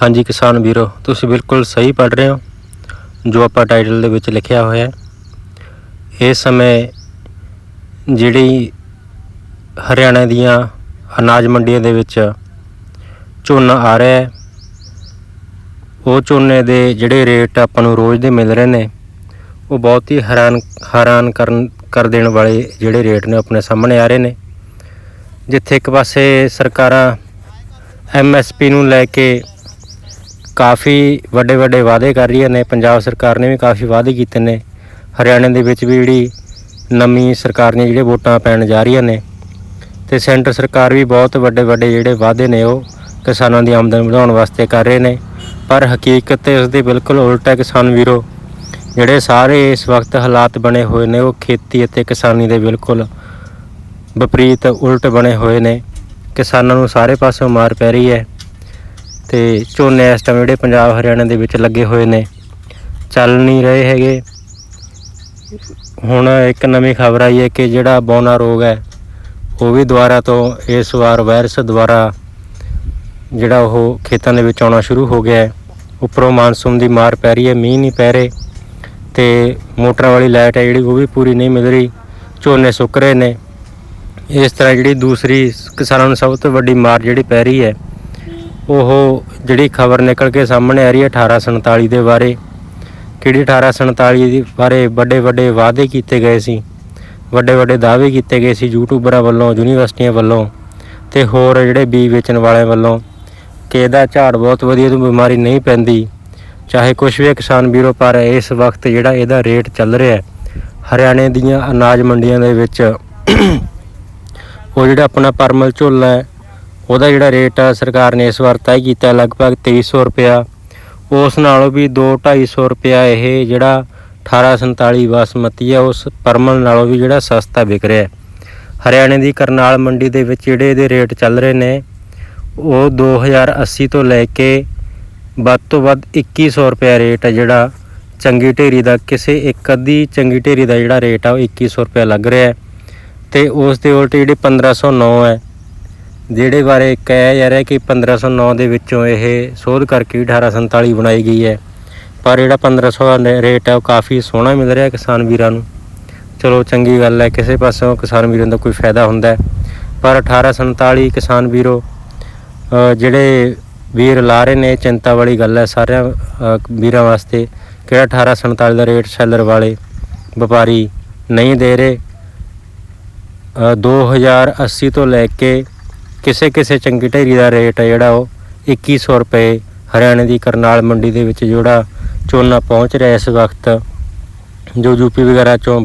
ਹਾਂਜੀ ਕਿਸਾਨ ਵੀਰੋ, ਤੁਸੀਂ ਬਿਲਕੁਲ ਸਹੀ ਪੜ੍ਹ ਰਹੇ ਹੋ, ਜੋ ਆਪਾਂ ਟਾਈਟਲ ਦੇ ਵਿੱਚ ਲਿਖਿਆ ਹੋਇਆ ਹੈ। ਇਸ ਸਮੇਂ ਜਿਹੜੀ ਹਰਿਆਣਾ ਦੀਆਂ ਅਨਾਜ ਮੰਡੀਆਂ ਦੇ ਵਿੱਚ ਝੋਨਾ ਆ ਰਿਹਾ ਹੈ, ਉਹ ਝੋਨੇ ਦੇ ਜਿਹੜੇ ਰੇਟ ਆਪਾਂ ਨੂੰ ਰੋਜ਼ ਦੇ ਮਿਲ ਰਹੇ ਨੇ, ਉਹ ਬਹੁਤ ਹੀ ਹੈਰਾਨ ਹੈਰਾਨ ਕਰਨ, ਕਰ ਦੇਣ ਵਾਲੇ ਜਿਹੜੇ ਰੇਟ ਨੇ ਆਪਣੇ ਸਾਹਮਣੇ ਆ ਰਹੇ ਨੇ। ਜਿੱਥੇ ਇੱਕ ਪਾਸੇ ਸਰਕਾਰਾਂ ਐਮਐਸਪੀ ਨੂੰ ਲੈ ਕੇ ਕਾਫੀ ਵੱਡੇ ਵੱਡੇ ਵਾਅਦੇ ਕਰ ਰਹੀਆਂ ਨੇ। ਪੰਜਾਬ ਸਰਕਾਰ ਨੇ ਵੀ ਕਾਫੀ ਵਾਅਦੇ ਕੀਤੇ ਨੇ। ਹਰਿਆਣਾ ਦੇ ਵਿੱਚ ਵੀ ਜਿਹੜੀ ਨਵੀਂ ਸਰਕਾਰ ਨੇ ਜਿਹੜੇ ਵੋਟਾਂ ਪੈਣ ਜਾ ਰਹੀਆਂ ਨੇ ਤੇ ਸੈਂਟਰ ਸਰਕਾਰ ਵੀ ਬਹੁਤ ਵੱਡੇ ਵੱਡੇ ਜਿਹੜੇ ਵਾਅਦੇ ਨੇ ਉਹ ਕਿਸਾਨਾਂ ਦੀ ਆਮਦਨ ਵਧਾਉਣ ਵਾਸਤੇ ਕਰ ਰਹੇ ਨੇ। ਪਰ ਹਕੀਕਤ ਤੇ ਉਸ ਦੇ ਬਿਲਕੁਲ ਉਲਟ ਹੈ ਕਿਸਾਨ ਵੀਰੋ, ਜਿਹੜੇ ਸਾਰੇ ਇਸ ਵਕਤ ਹਾਲਾਤ ਬਣੇ ਹੋਏ ਨੇ ਉਹ ਖੇਤੀ ਅਤੇ ਕਿਸਾਨੀ ਦੇ ਬਿਲਕੁਲ ਵਿਪਰੀਤ ਉਲਟ ਬਣੇ ਹੋਏ ਨੇ। ਕਿਸਾਨਾਂ ਨੂੰ ਸਾਰੇ ਪਾਸਿਓਂ ਮਾਰ ਪੈ ਰਹੀ ਹੈ। ਤੇ ਝੋਨੇ ਇਸ ਟਾਈਮ ਜਿਹੜੇ ਪੰਜਾਬ ਹਰਿਆਣਾ ਦੇ ਵਿੱਚ ਲੱਗੇ ਹੋਏ ਨੇ, ਚੱਲ ਨਹੀਂ ਰਹੇ ਹੈਗੇ। ਹੁਣ ਇੱਕ ਨਵੀਂ ਖਬਰ ਆਈ ਹੈ ਕਿ ਜਿਹੜਾ ਬੌਨਾ ਰੋਗ ਹੈ, ਉਹ ਵੀ ਦੁਬਾਰਾ ਤੋਂ ਇਸ ਵਾਰ ਵਾਇਰਸ ਦੁਬਾਰਾ ਜਿਹੜਾ ਉਹ ਖੇਤਾਂ ਦੇ ਵਿੱਚ ਆਉਣਾ ਸ਼ੁਰੂ ਹੋ ਗਿਆ ਹੈ। ਉੱਪਰੋਂ ਮਾਨਸੂਨ ਦੀ ਮਾਰ ਪੈ ਰਹੀ ਹੈ, ਮੀਂਹ ਨਹੀਂ ਪੈ ਰਹੇ ਤੇ ਮੋਟਰਾਂ ਵਾਲੀ ਲਾਈਟ ਹੈ ਜਿਹੜੀ, ਉਹ ਵੀ ਪੂਰੀ ਨਹੀਂ ਮਿਲ ਰਹੀ। ਝੋਨੇ ਸੁੱਕ ਰਹੇ ਨੇ। ਇਸ ਤਰ੍ਹਾਂ ਜਿਹੜੀ ਦੂਸਰੀ ਕਿਸਾਨਾਂ ਨੂੰ ਸਭ ਤੋਂ ਵੱਡੀ ਮਾਰ ਜਿਹੜੀ ਪੈ ਰਹੀ ਹੈ ਉਹ ਜਿਹੜੀ ਖਬਰ ਨਿਕਲ ਕੇ ਸਾਹਮਣੇ ਆ ਰਹੀ ਹੈ 1847 ਦੇ ਬਾਰੇ। ਕਿਹੜੀ 1847 ਦੇ ਬਾਰੇ ਵੱਡੇ ਵੱਡੇ ਵਾਅਦੇ ਕੀਤੇ ਗਏ ਸੀ ਵੱਡੇ ਵੱਡੇ ਦਾਅਵੇ ਕੀਤੇ ਗਏ ਸੀ ਯੂਟਿਊਬਰਾਂ ਵੱਲੋਂ, ਯੂਨੀਵਰਸਿਟੀਆਂ ਵੱਲੋਂ ਤੇ ਹੋਰ ਜਿਹੜੇ ਬੀ ਵੇਚਣ ਵਾਲਿਆਂ ਵੱਲੋਂ ਕਿ ਇਹਦਾ ਝਾੜ ਬਹੁਤ ਵਧੀਆ ਤੋਂ ਬਿਮਾਰੀ ਨਹੀਂ ਪੈਂਦੀ। ਚਾਹੇ ਕੁਝ ਵੀ ਕਿਸਾਨ ਵੀਰੋ, ਪਰ ਇਸ ਵਕਤ ਜਿਹੜਾ ਇਹਦਾ ਰੇਟ ਚੱਲ ਰਿਹਾ ਹੈ, ਹਰਿਆਣੇ ਦੀਆਂ ਅਨਾਜ ਮੰਡੀਆਂ ਦੇ ਵਿੱਚ ਉਹ ਜਿਹੜਾ ਆਪਣਾ ਪਰਮਲ ਝੋਲਾ ਹੈ ਉਹਦਾ ਜਿਹੜਾ ਰੇਟ ਆ, ਸਰਕਾਰ ਨੇ ਇਸ ਵਾਰ ਤੈਅ ਕੀਤਾ ਹੈ ਲਗਭਗ 2300 ਰੁਪਇਆ। ਉਸ ਨਾਲੋਂ ਵੀ 2-250 ਰੁਪਇਆ ਇਹ ਜਿਹੜਾ 1847 ਬਾਸਮਤੀ ਹੈ ਉਸ ਪਰਮਲ ਨਾਲੋਂ ਵੀ ਜਿਹੜਾ ਸਸਤਾ ਵਿਕ ਰਿਹਾ। ਹਰਿਆਣੇ ਦੀ ਕਰਨਾਲ ਮੰਡੀ ਦੇ ਵਿੱਚ ਜਿਹੜੇ ਇਹਦੇ ਰੇਟ ਚੱਲ ਰਹੇ ਨੇ, ਉਹ 2080 ਤੋਂ ਲੈ ਕੇ ਵੱਧ ਤੋਂ ਵੱਧ 2100 ਰੁਪਇਆ ਰੇਟ ਹੈ ਜਿਹੜਾ ਚੰਗੀ ਢੇਰੀ ਦਾ, ਕਿਸੇ ਇੱਕ ਅੱਧੀ ਚੰਗੀ ਢੇਰੀ ਦਾ ਜਿਹੜਾ ਰੇਟ ਆ, ਉਹ 2100 ਰੁਪਇਆ ਲੱਗ ਰਿਹਾ। ਹੈ ਤੇ ਉਸ ਦੇ ਉਲਟ ਜਿਹੜੀ 1509 ਹੈ ਜਿਹੜੇ ਬਾਰੇ ਕਿਹਾ ਜਾ ਰਿਹਾ ਕਿ 1509 ਦੇ ਵਿੱਚੋਂ ਇਹ ਸੋਧ ਕਰਕੇ 1847 ਬਣਾਈ ਗਈ ਹੈ। ਪਰ ਜਿਹੜਾ 1500 ਦਾ ਰੇਟ ਹੈ ਉਹ ਕਾਫੀ ਸੋਹਣਾ ਮਿਲ ਰਿਹਾ ਕਿਸਾਨ ਵੀਰਾਂ ਨੂੰ। ਚਲੋ ਚੰਗੀ ਗੱਲ ਹੈ ਕਿਸੇ ਪਾਸੋਂ ਕਿਸਾਨ ਵੀਰਾਂ ਦਾ ਕੋਈ ਫਾਇਦਾ ਹੁੰਦਾ ਹੈ। ਪਰ 1847 ਕਿਸਾਨ ਵੀਰੋ ਜਿਹੜੇ ਵੀਰ ਲਾ ਰਹੇ ਨੇ ਚਿੰਤਾ ਵਾਲੀ ਗੱਲ ਹੈ ਸਾਰਿਆਂ ਵੀਰਾਂ ਵਾਸਤੇ ਕਿਹੜਾ 1847 ਦਾ ਰੇਟ ਸੈਲਰ ਵਾਲੇ ਵਪਾਰੀ ਨਹੀਂ ਦੇ ਰਹੇ। ਅ, 2080 ਤੋਂ ਲੈ ਕੇ ਕਿਸੇ ਕਿਸੇ ਚੰਗੀ ਢੇਰੀ ਦਾ ਰੇਟ ਹੈ ਜਿਹੜਾ ਉਹ 2100 ਰੁਪਏ ਹਰਿਆਣੇ ਦੀ ਕਰਨਾਲ ਮੰਡੀ ਦੇ ਵਿੱਚ ਜਿਹੜਾ ਝੋਨਾ ਪਹੁੰਚ ਰਿਹਾ ਇਸ ਵਕਤ, ਜੋ ਯੂਪੀ ਵਗੈਰਾ ਚੋਂ